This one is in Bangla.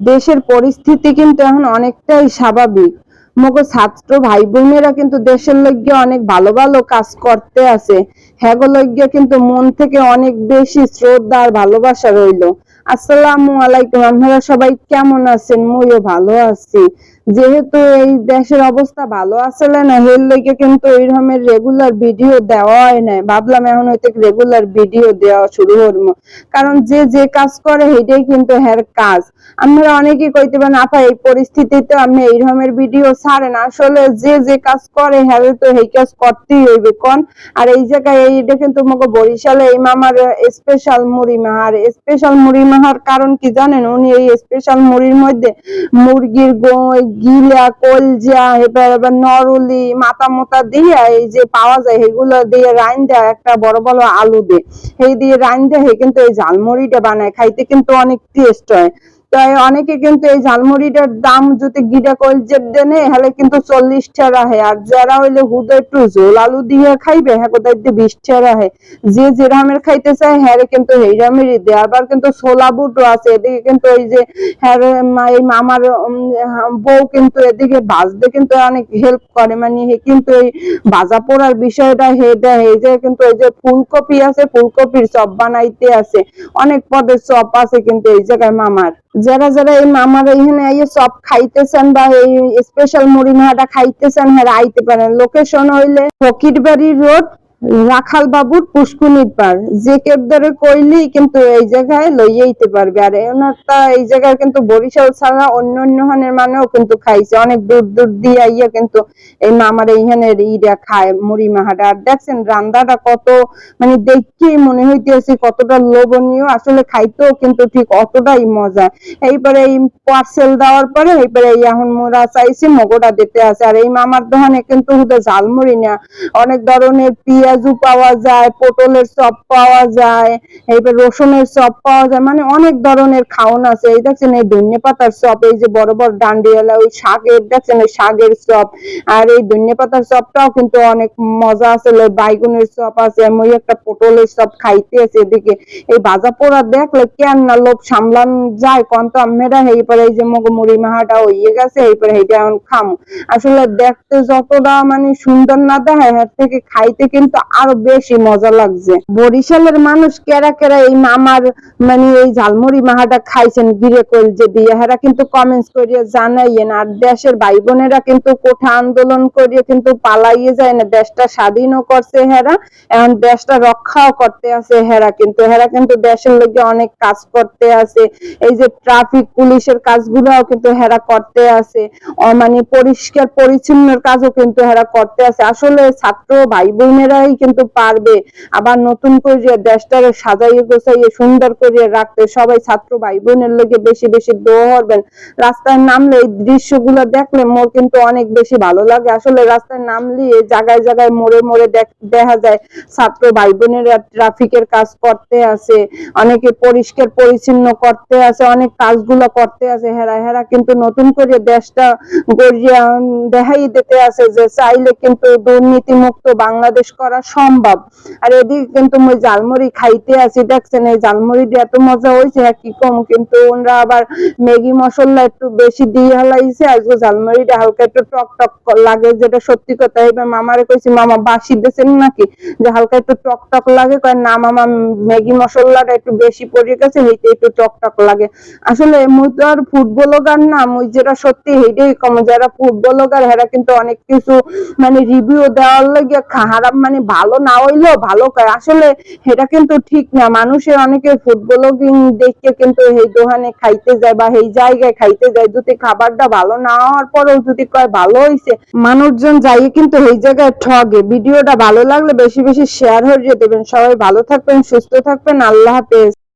দেশের পরিস্থিতি কিন্তু এখন অনেকটাই স্বাভাবিক। মগো ছাত্র ভাই বোনেরা কিন্তু দেশের লজ্ঞে অনেক ভালো ভালো কাজ করতে আছে। হ্যাগো লজ্ঞে কিন্তু মন থেকে অনেক বেশি শ্রদ্ধা আর ভালোবাসা রইল। আসসালামু আলাইকুম, আপনারা সবাই কেমন আছেন? মুইও ভালো আছি। যেহেতু এই দেশের অবস্থা ভালো আসলে না লইগে কিন্তু এইরকমের রেগুলার ভিডিও দেওয়া ভাবলাম এখন রেগুলার ভিডিও দেওয়া শুরু করব। কারণ যে যে কাজ করে সেটাই কিন্তু হের কাজ। আপনারা অনেকেই কইতে পারেন, আপা, এই পরিস্থিতিতে আপনি এইরকমের ভিডিও ছাড়েন আসলে যে যে কাজ করে হ্যাঁ তো এই কাজ করতেই হইবে, কোন? আর এই জায়গায় এইটা কিন্তু মগো বরিশালে এই মামার স্পেশাল মুড়ি আর স্পেশাল মুড়ি মাহার কারণ কি জানেন? উনি এই স্পেশাল মুড়ির মধ্যে মুরগির গিলা, কলজা, এবার এবার নরুলি, মাথা মোতা দিয়ে এই যে পাওয়া যায়, এগুলো দিয়ে রাইন দেয় একটা বড় বড় আলু দিয়ে। এই দিয়ে রাইন দেয় কিন্তু এই ঝালমুড়িটা বানায়, খাইতে কিন্তু অনেক টেস্ট হয়। তাই অনেকে কিন্তু এই ঝালমুড়িটার দাম যদি গিডা কলজের দেনে হলে কিন্তু চল্লিশ টাকা হয় আর যারা হইলে হুদা একটু ঝোল আলু দিয়ে খাইবে হ্যাঁ কোথায় বিশ টাকা হয় যে যেরামের খাইতে চায় হ্যাঁ কিন্তু এইরামেরই দেয় আবার কিন্তু ছোলা বুটও আছে এদিকে কিন্তু ওই যে হ্যাঁ এই মামার হ্যাঁ, বউ কিন্তু এদিকে ভাজতে কিন্তু অনেক হেল্প করে। মানে হে কিন্তু এই ভাজা পোড়ার বিষয়টা হে দেয়। এই যে কিন্তু এই যে ফুলকপি আছে ফুলকপির চপ বানাইতে আছে। অনেক পদের চপ আছে কিন্তু এই জায়গায় মামার। যারা যারা এই মামার এখানে এই চপ খাইতেছেন বা এই স্পেশাল মুড়ি মাহাটা খাইতেছেন হ্যাঁ আইতে পারেন। লোকেশন হইলে ফকিরবাড়ি রোড রাখাল বাবুর পুষ্কুনির পার যে কেব ধরে কইলেই কিন্তু এই জায়গায় লইয়াইতে পারবে। আর ওনারটা এই জায়গায় কিন্তু বরিশাল ছাড়া অন্য অন্য হানের মানেও কিন্তু খাইছে। অনেক দূর দূর দিয়ে আইয়া কিন্তু এই মামার এইখানের ইটা খায় মুড়ি মাহাটা। আর দেখছেন রান্দাটা কত মানে দেখেই মনে হইতেছে কতটা লোভনীয়। আসলে খাইতেও কিন্তু ঠিক অতটাই মজা। এইবারে এই পার্সেল দেওয়ার পরে এইবারে এই এখন মোরা চাইছি মগোটা দিতে আছে। আর এই মামার দোকানে কিন্তু শুধু ঝালমুড়ি না। অনেক ধরনের পেঁয়াজু পাওয়া যায়, পটলের চপ পাওয়া যায়, এইবার রসুনের চপ পাওয়া যায় মানে অনেক ধরনের খাওন আছে। এই দেখছেন, এই ধনে পাতার চপ, এই যে বড় বড় ডান্ডিয়ালা ওই শাকের, দেখছেন, ওই শাকের চপ। আর এই ধনে পাতার চপটাও কিন্তু অনেক মজা আছে বাইগুনের চপ আছে, আমি একটা পটলের চপ খাইতে আছে এদিকে। এই ভাজা পোড়া দেখলে কেন না লোভ সামলান যায় কোন তো আমেরা এই পরে এই যে মগ মুড়ি মাহাটা হইয়ে গেছে এই পরে এইটা এখন খাম। আসলে দেখতে যতটা মানে সুন্দর না দেখায়, এর থেকে খাইতে কিন্তু আরও বেশি মজা লাগছে। বরিশালের মানুষ কেরা কেরা এই মামার মানে এই ঝালমুড়ি মাহাটা খাইছেন, গিরে কলজে দিয়ে, হেরা কিন্তু কমেন্টস করিয়ে জানাইয়েন, আর দেশের ভাই বোনেরা কিন্তু কোঠা আন্দোলন করিয়ে কিন্তু পালাইয়ে যায় না, দেশটা স্বাধীনও করছে হেরা, এখন দেশটা রক্ষাও করতে আছে হেরা কিন্তু হেরা কিন্তু দেশের লোকে অনেক কাজ করতে আছে, এই যে ট্রাফিক পুলিশের কাজগুলোও কিন্তু হেরা করতে আছে মানে পরিষ্কার পরিচ্ছন্নের কাজও কিন্তু হেরা করতে আছে, আসলে ছাত্র ভাই বোনেরাই কিন্তু পারবে। আবার নতুন করে দেশটাকে সাজাইয়ে গোছাইয়ে সুন্দর করে রাখতে সবাই ছাত্র ভাই বোনের লোকে বেশি বেশি দোয়া করবেন। রাস্তায় নামলে এই দৃশ্যগুলো দেখলে মোর কিন্তু অনেক বেশি ভালো লাগে। আসলে রাস্তায় নামলে জায়গায় জায়গায় মোড়ে মোড়ে দেখা যায় ছাত্র ভাই বোনেরা ট্রাফিকের কাজ করতে আছে অনেকে পরিষ্কার পরিচ্ছন্ন করতে আছে অনেক কাজগুলো করতে আছে হেরা হেরা কিন্তু নতুন করে দেশটা গড়িয়া দেখাই দিতে আছে যে চাইলে কিন্তু দুর্নীতি মুক্ত বাংলাদেশ করা সম্ভব। আর এদিকে কিন্তু মই জালমুড়ি খাইতে আছি, দেখছেন, এই জালমুড়ি দিয়ে এত মজা হয়েছে হ্যাঁ কি কম? কিন্তু ওনরা আবার ম্যাগি মশলা একটু বেশি দিয়ে হালাইছে আজকে জালমুড়িটা হালকা একটু টক টক লাগে, যেটা সত্যি কথা এবার মামারে কইছি, মামা বাসি দিয়েছেন নাকি? যে হালকা একটু টক টক লাগে, কয় না, মামা, ম্যাগি মশলাটা একটু বেশি পড়ে গেছে সেইটা একটু টক টক লাগে। আসলে মুই তো আর ফুড ব্লগার না, মুই যেটা সত্যি সেইটাই কম, যারা ফুড ব্লগার হেরা কিন্তু অনেক কিছু মানে রিভিউ দেওয়ার লাগে খারাপ মানে ভালো না হইলেও ভালো আসলে এটা কিন্তু ঠিক না। মানুষের অনেকে ফুড ব্লগিং দেখে কিন্তু এই দোকানে খাইতে যায় বা এই জায়গায় খাইতে যায়। যদি খাবারটা ভালো না হওয়ার পরেও যদি কয় ভালো হইছে, মানুষজন যাই কিন্তু এই জায়গায় ঠগে। ভিডিওটা ভালো লাগলে বেশি বেশি শেয়ার হয়ে দেবেন সবাই ভালো থাকবেন, সুস্থ থাকবেন। আল্লাহ হাফেজ।